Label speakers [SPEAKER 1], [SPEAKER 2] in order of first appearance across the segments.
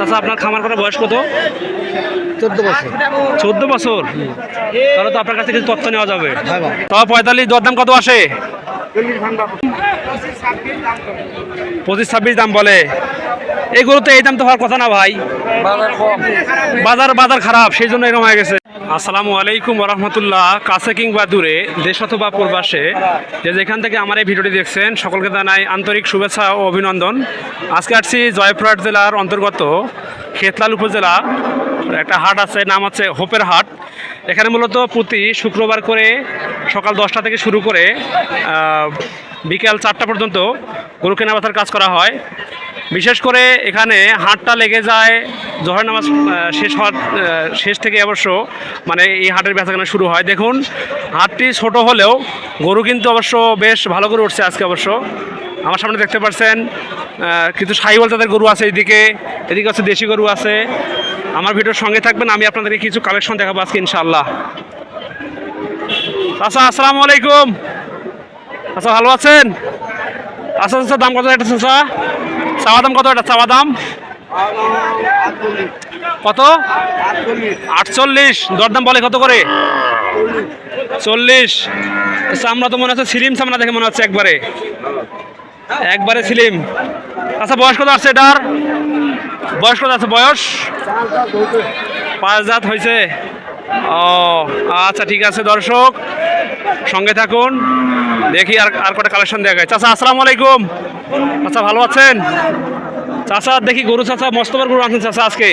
[SPEAKER 1] চাচা আপনার খামার করার বয়স কত?
[SPEAKER 2] চোদ্দ বছর।
[SPEAKER 1] চোদ্দ বছর? তাহলে তো আপনার কাছে কিছু তথ্য নেওয়া যাবে।
[SPEAKER 2] তাও বাবা।
[SPEAKER 1] তবে পঁয়তাল্লিশ দরদাম কত আসে? পঁচিশ ছাব্বিশ দাম বলে। এগুলো গরু তো এই দাম তো হওয়ার কথা না ভাই। বাজার বাজার খারাপ সেই জন্য এরকম হয়ে গেছে। আসসালামু আলাইকুম রহমতুল্লাহ কাছে কিংবা দূরে, দেশ অথবা প্রবাসে, যে যেখান থেকে আমার এই ভিডিওটি দেখছেন, সকলকে জানাই আন্তরিক শুভেচ্ছা ও অভিনন্দন। আজকে আসছি জয়পুরহাট জেলার অন্তর্গত খেতলাল উপজেলা। একটা হাট আছে, নাম আছে হোপের হাট। এখানে মূলত প্রতি শুক্রবার করে সকাল দশটা থেকে শুরু করে বিকেল চারটা পর্যন্ত গরু কেনা বেচার কাজ করা হয়। বিশেষ করে এখানে হাটটা লেগে যায় জহর নামাজ শেষ হওয়ার শেষ থেকে অবশ্য মানে এই হাটের বেচাকেনা শুরু হয়। দেখুন, হাটটি ছোট হলেও গরু কিন্তু অবশ্য বেশ ভালো করে উঠছে আজকে অবশ্য। আমার সামনে দেখতে পাচ্ছেন কিছু সাইবল তাদের গরু আছে এদিকে এদিকে আছে দেশি গরু আছে। আমার ভিডিওর সঙ্গে থাকবেন, আমি আপনাদেরকে কিছু কালেকশন দেখাবো আজকে, ইনশাআল্লাহ। আচ্ছা আসসালামু আলাইকুম। আচ্ছা ভালো আছেন? আচ্ছা আচ্ছা দাম কত এটা চাচা? চাওয়া দাম কত এটা? চাওয়া দাম কত? আটচল্লিশ। দরদাম বলে কত করে? চল্লিশ। চামড়া তো মনে হচ্ছে সিলিম চামড়া দেখে মনে হচ্ছে একবারে। একবারে সিলিম। আচ্ছা বয়স কত আছে এটার? বয়স কত আছে? বয়স? পাঁচ জাত হয়েছে। ও আচ্ছা ঠিক আছে, দর্শক। সঙ্গে থাকুন। দেখি আর আর কটা কালেকশন দেখা চাচা আসসালামু আলাইকুম। আচ্ছা ভালো আছেন? চাচা, দেখি গরু চাচা, মস্ত বড় গরু আনছেন চাচা আজকে।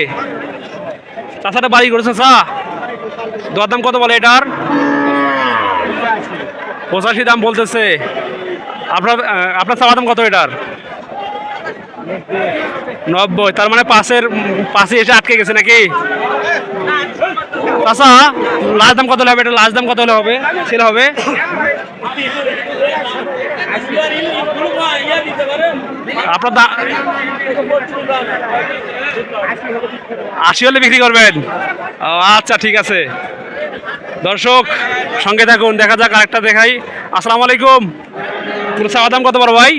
[SPEAKER 1] চাচাটা বাড়ি গরু চাচা। দরদাম কত বলে এটার? পঁচাশি দাম বলতেছে। আপনার আপনার চাওয়া দাম কত এটার? নব্বই, তার মানে পাশের, পাশে এসে আটকে গেছে নাকি? চাচা, লাস্ট দাম কত হবে? এটা লাস্ট দাম কত হলে হবে? সেটা হবে? আপনার আশি হলে বিক্রি করবেন। আচ্ছা ঠিক আছে। দর্শক, সঙ্গে থাকুন, দেখা যাক আরেকটা দেখাই। আসসালামু আলাইকুম। চাওয়া দাম কত বড় ভাই?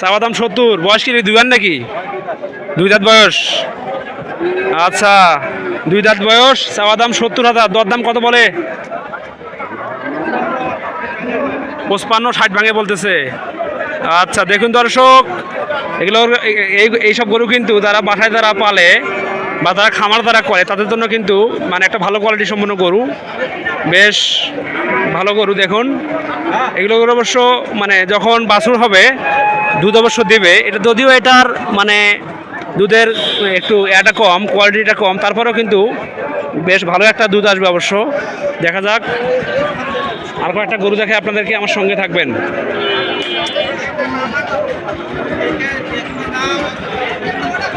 [SPEAKER 1] চাওয়া দাম সত্তর। বয়স কি দুই হাজার নাকি? দুই দাঁত বয়স। আচ্ছা দুই দাঁত বয়স, চাওয়া সত্তর হাজার। দর দাম কত বলে? পঁচপান্ন, ষাট ভাঙে বলতেছে। আচ্ছা দেখুন দর্শক, এগুলো এই এইসব গরু কিন্তু তারা বাসায় যারা পালে বা তারা খামার দ্বারা করে, তাদের জন্য কিন্তু মানে একটা ভালো কোয়ালিটি সম্পন্ন গরু। বেশ ভালো গরু, দেখুন। এগুলো অবশ্য মানে যখন বাছুর হবে, দুধ অবশ্য দেবে। এটা যদিও এটার মানে দুধের একটু এটা কম কোয়ালিটিটা কম, তারপরেও কিন্তু বেশ ভালো একটা দুধ আসবে অবশ্য। দেখা যাক। আর কয়েকটা গরু দেখে আপনাদেরকে আমার সঙ্গে থাকবেন।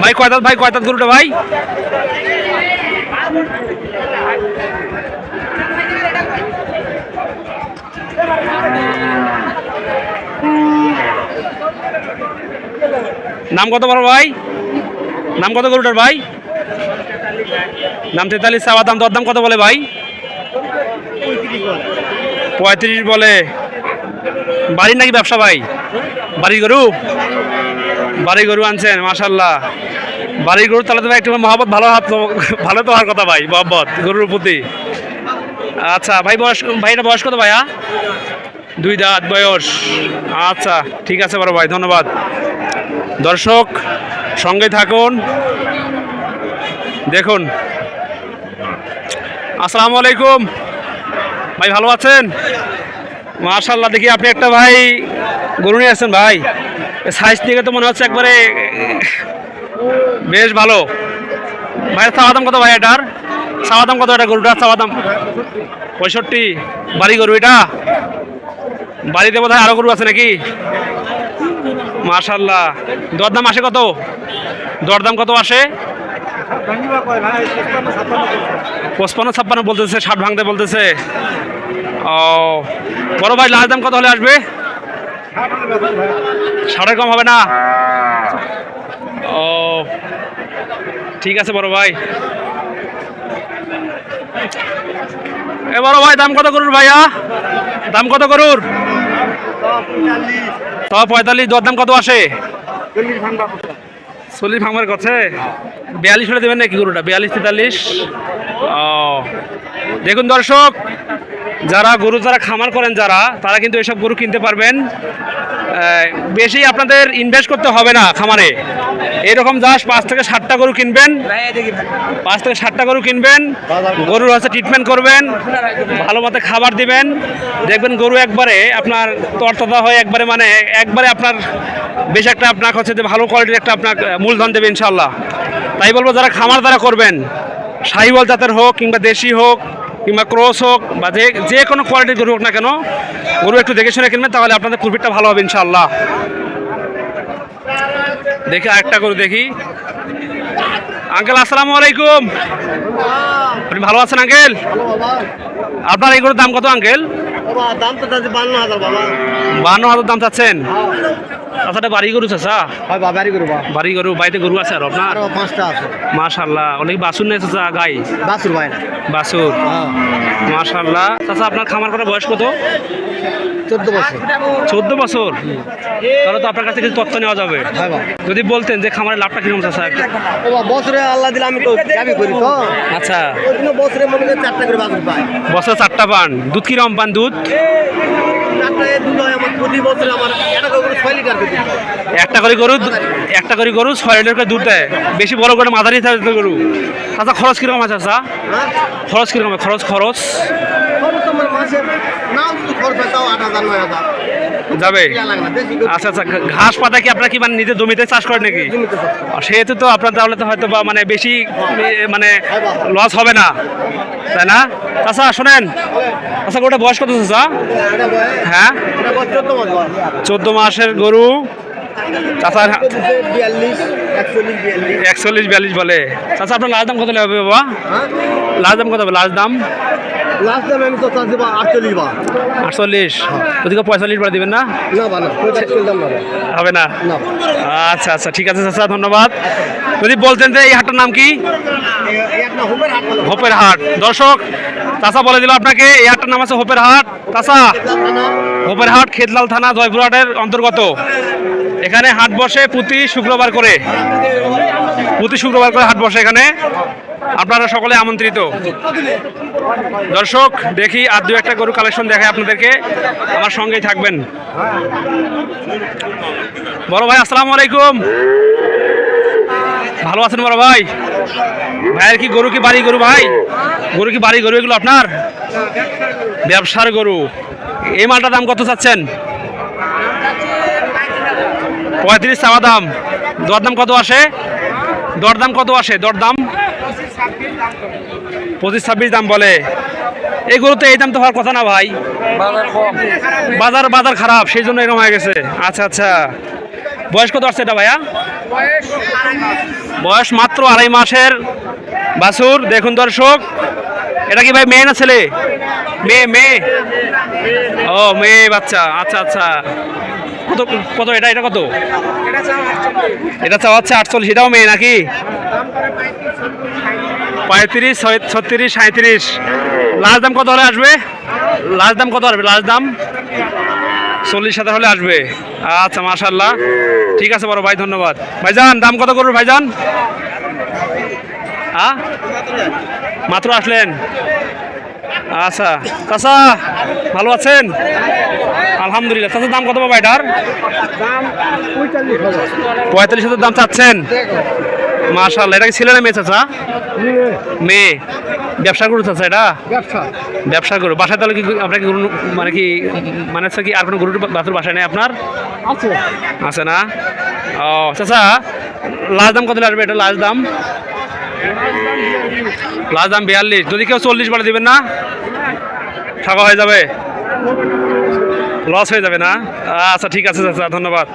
[SPEAKER 1] ভাই কয়তাত ভাই কয়তাত গরুটা, ভাই? নাম কত বড় ভাই? নাম কত গরুটার ভাই? নাম তেতাল্লিশ চাওয়া দাম দর দাম কত বলে ভাই? পঁয়ত্রিশ বলে। বাড়ির নাকি ব্যবসা ভাই? বাড়ি গরু? বাড়ি গরু আনছেন মাশাল্লাহ বাড়ির গরু তাহলে তো ভাই একটু মহাবত ভালো হাত ভালো তো হওয়ার কথা ভাই, মহব্বত, গরুর প্রতি। আচ্ছা ভাই বয়স, ভাইটা বয়স কত ভাইয়া? দুই দাঁত বয়স। আচ্ছা ঠিক আছে বড় ভাই, ধন্যবাদ। দর্শক, সঙ্গে থাকুন। দেখুন। আসসালামু আলাইকুম। ভাই ভালো আছেন? মার্শাল্লাহ দেখি আপনি একটা ভাই, গরু নিয়ে আসছেন ভাই। সাইজ থেকে তো মনে হচ্ছে একবারে, বেশ ভালো। ভাইয়ের চাওয়া দাম কত ভাই এটার? চাওয়া দাম কত এটা গরুটার চাওয়া পঁয়ষট্টি। বাড়ি গরু এটা? বাড়িতে বোধ হয় আরও গরু আছে নাকি? মার্শাল্লাহ দরদাম আসে কত? দরদাম কত আসে? পঁচপান্ন ছাপ্পান্ন বলতেছে, ষাট ভাঙতে বলতেছে। ও, বড় ভাই, লাস্ট দাম কত হলে আসবে? ষাটের কম হবে না? ও, ঠিক আছে বড় ভাই। এ বড় ভাই, দাম কত করুর ভাইয়া? দাম কত করুর তো পঁয়তাল্লিশ, দর দাম কত আসে? চল্লিশ ভাঙবার করছে বিয়াল্লিশ হলে দেবেন নাকি গরুটা? বিয়াল্লিশ, তেতাল্লিশ। ও, দেখুন দর্শক যারা গরু, যারা খামার করেন যারা, তারা কিন্তু এসব গরু কিনতে পারবেন। বেশি আপনাদের ইনভেস্ট করতে হবে না খামারে। এরকম জাস্ট পাঁচ থেকে ষাটটা গরু কিনবেন। পাঁচ থেকে ষাটটা গরু কিনবেন। গরুর হচ্ছে ট্রিটমেন্ট করবেন। ভালো মতো খাবার দিবেন। দেখবেন গরু একবারে আপনার তরতাজা হয়ে একবারে মানে একবারে আপনার বেশ একটা আপনার হচ্ছে যে ভালো কোয়ালিটির একটা আপনার মূলধন দেবে ইনশাল্লাহ তাই বলব, যারা খামার দ্বারা করবেন। সাহিওয়াল জাতের হোক কিংবা দেশি হোক কিংবা ক্রস হোক বা যে যে কোনো কোয়ালিটির গরু হোক না কেন, গরু একটু দেখে শুনে কিনবেন, তাহলে আপনাদের প্রফিটটা ভালো হবে ইনশাল্লাহ দেখি আরেকটা গরু দেখি। আঙ্কেল, আসসালামু আলাইকুম। আপনি ভালো আছেন, আঙ্কেল? আপনার এই গরুর দাম কত, আঙ্কেল?
[SPEAKER 2] বাবা দাম তো চাচ্ছে বান্ন হাজার বাবা।
[SPEAKER 1] বান্ন হাজার দাম চাচ্ছেন? আচ্ছা বাড়ি গরু চাচা?
[SPEAKER 2] হয় বাড়ি গরু
[SPEAKER 1] বাড়ি গরু বাড়িতে গরু আছে আর আপনার?
[SPEAKER 2] পাঁচটা আছে।
[SPEAKER 1] মাশাল্লাহ অনেক বাসুর নেই চাচা গাই?
[SPEAKER 2] বাসুর ভাই।
[SPEAKER 1] বাসুর
[SPEAKER 2] হ্যাঁ।
[SPEAKER 1] মাশাল্লাহ চাচা আপনার খামার করার বয়স কত?
[SPEAKER 2] চোদ্দ বছর।
[SPEAKER 1] চোদ্দ বছর? তাহলে তো আপনার কাছে কিছু তথ্য নেওয়া যাবে। যদি বলতেন যে খামারের লাভটা কীরকম।
[SPEAKER 2] ও বছরে আল্লাহ দিলে আমি তো করি তো।
[SPEAKER 1] আচ্ছা।
[SPEAKER 2] বছরে মনে করি চারটা করে বাসুর পাই
[SPEAKER 1] বছর চারটা পান দুধ কিরম পান দুধ?
[SPEAKER 2] হয় একটা করে হয়।
[SPEAKER 1] গরু একটা করে গরু ছয় লিটার করে দুধ দেয়। বেশি বড় করে মাঝারি গরু। আচ্ছা খরচ কীরকম আছে আচ্ছা?
[SPEAKER 2] হ্যাঁ?
[SPEAKER 1] খরচ কীরকম? খরচ খরচ?
[SPEAKER 2] খরচ নাও যদি খরচ তাও আট হাজার নয় হাজার।
[SPEAKER 1] যাবে? আচ্ছা আচ্ছা ঘাস পাতা কি আপনার কি মানে নিজের জমিতে চাষ করেন নাকি? সেহেতু তো আপনার তাহলে তো হয়তো বা মানে বেশি মানে লস হবে না। তাই না? আচ্ছা শোনেন। আচ্ছা গোটা বয়স কত চাচা হ্যাঁ?
[SPEAKER 2] চোদ্দ
[SPEAKER 1] মাসের গরু। চাচার
[SPEAKER 2] একচল্লিশ বিয়াল্লিশ।
[SPEAKER 1] বলে। চাচা আপনার লাস্ট দাম কত হবে বাবা?
[SPEAKER 2] হ্যাঁ?
[SPEAKER 1] লাস্ট দাম কত হবে? লাস্ট দাম?
[SPEAKER 2] লাস্ট টাইম আমি তো চাচ্ছি বা আটচল্লিশ বা
[SPEAKER 1] আটচল্লিশ? ওদিকে পঁয়তাল্লিশ দিবেন না। হবে না? আচ্ছা আচ্ছা ঠিক আছে চাচা ধন্যবাদ। যদি বলতেন যে এই হাটটার নাম কি। হোপের হাট দর্শক চাচা বলে দিল আপনাকে এই হাটটার নাম আছে হোপের হাট। চাচা হোপের হাট খেতলাল থানা জয়পুরহাটের অন্তর্গত। এখানে হাট বসে প্রতি শুক্রবার করে। প্রতি শুক্রবার করে হাট বসে এখানে। আপনারা সকলে আমন্ত্রিত। দর্শক, দেখি আর দু একটা গরু কালেকশন দেখায় আপনাদেরকে। আমার সঙ্গেই থাকবেন। বড় ভাই, আসসালামু আলাইকুম। ভালো আছেন বড় ভাই? ভাইয়ের কি গরু কি বাড়ি গরু ভাই? গরু কি বাড়ি গরু এগুলো আপনার? ব্যবসার গরু। এই মালটার দাম কত চাচ্ছেন? পঁয়ত্রিশ চাওয়া দাম। দরদাম কত আসে? দরদাম কত আসে? দরদাম? পঁচিশ ছাব্বিশ দাম বলে। এগুলো তো এই দাম তো হওয়ার কথা না ভাই। বাজার বাজার খারাপ সেই জন্য এরকম হয়ে গেছে। আচ্ছা আচ্ছা। বয়স কত আসছে এটা ভাইয়া? বয়স মাত্র আড়াই মাসের। বাছুর দেখুন দর্শক। এটা কি ভাই মেয়ে না ছেলে? মেয়ে মেয়ে। ও মেয়ে বাচ্চা। আচ্ছা আচ্ছা। কত কত এটা এটা কত? এটা চাওয়া হচ্ছে আটচল্লিশ। এটাও মেয়ে নাকি? পঁয়ত্রিশ ছত্রিশ সাঁত্রিশ লাস্ট দাম কত হলে আসবে? লাস্ট দাম কত আসবে লাস্ট দাম? চল্লিশ হাজার হলে আসবে। আচ্ছা মাশাল্লাহ ঠিক আছে বড় ভাই ধন্যবাদ। ভাইজান দাম কত করবে ভাইজান? হ্যাঁ মাত্র আসলেন। আচ্ছা চাচা ভালো আছেন? আলহামদুলিল্লাহ। চাচা দাম কত পাবা এটার? পঁয়তাল্লিশ হাজার দাম চাচ্ছেন? মাশাল্লাহ এটা কি ছেলে না মেয়ে চাচা? মেয়ে। ব্যবসা করু চাচা এটা?
[SPEAKER 2] ব্যবসা।
[SPEAKER 1] করো। বাসায় তাহলে কি আপনার কি গরু মানে কি মানে হচ্ছে কি আর কোনো গরুর বাছুর বাসায় নেই আপনার? আছে। না? ও চাচা লাস্ট দাম কত আসবে এটা? লাস্ট দাম? লাস্ট দাম বিয়াল্লিশ। যদি কেউ চল্লিশ বলে দিবেন না? টাকা হয়ে যাবে। লস হয়ে যাবে না? আচ্ছা ঠিক আছে চাচা ধন্যবাদ।